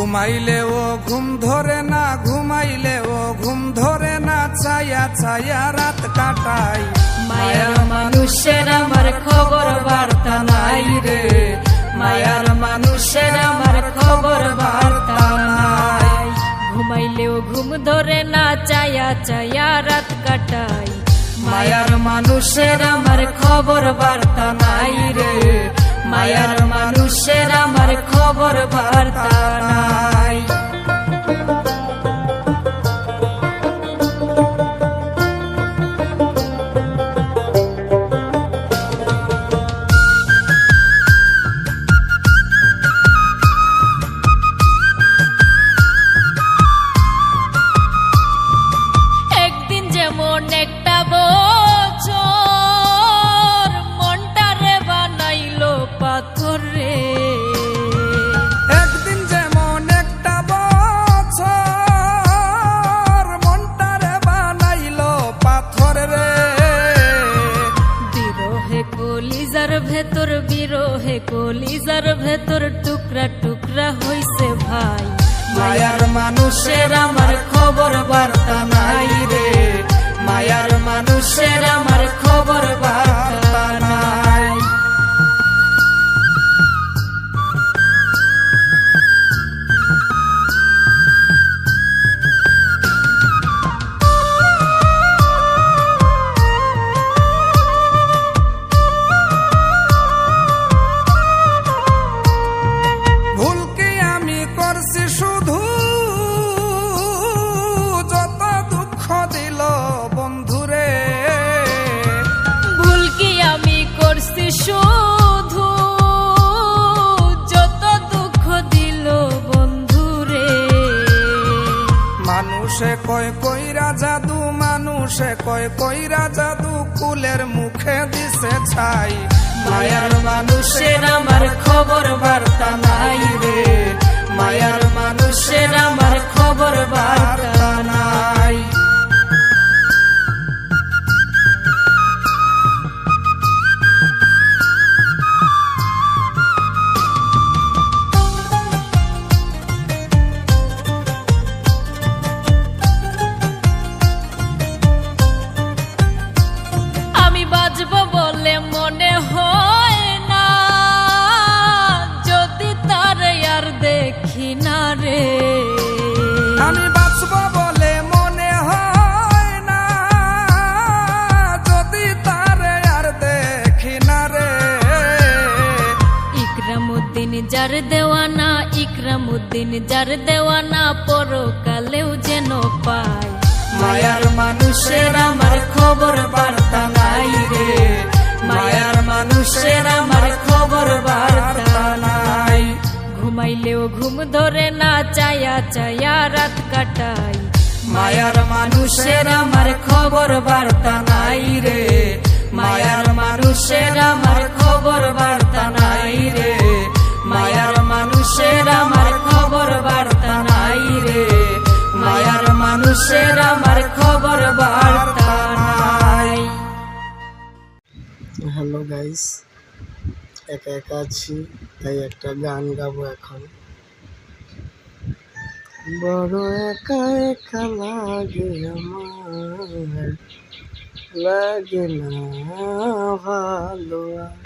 ঘুমাইলে ও ঘুম ধরে না, ঘুমাইলে ও ঘুম ধরে না, ছায়া ছায়া রাত কাটাই। মায়ার মানুষের আমার খবর বার্তা নাই রে। মায়ার মানুষের আমার খবর বার্তা নাই। ঘুমাইলেও ঘুম ধরে না চায়া চায়া রাত কাটাই। মায়ার মানুষের আমার খবর বার্তা নাই রে। মায়ার মানুষের আমার খবর বার্তা কলিজার ভেতর বিরহে, কলিজার ভেতর টুকরা টুকরা হইছে ভাই। মায়ার মানুষের আমার খবর বার্তা নাই রে। মায়ার মানুষের আমার খবর বার্তা কয়, কইরা জাদু মানুষে কয়, কইরা জাদু কুলের মুখে দিছে ছাই। মায়ার মানুষের আমার খবর বার্তা যার দেওয়ানা ইকরামুদ্দিন যার দেওয়ানা পরকালেও যেন পায়। মায়ার মানুষের আমার খবর বার্তা নাই রে। মায়ার মানুষের আমার খবর বার্তা নাই। ঘুমাইলেও ঘুম ধরে না চায়া চায়া রাত কাটাই মায়ার মানুষের আমার খবর বার্তা নাই রে। মায়ার মানুষের আমার হ্যালো গাইস, একা একা আছি, তাই একটা গান গাবো এখন বড় একা একা লাগে আমার, লাগে না ভালো আর।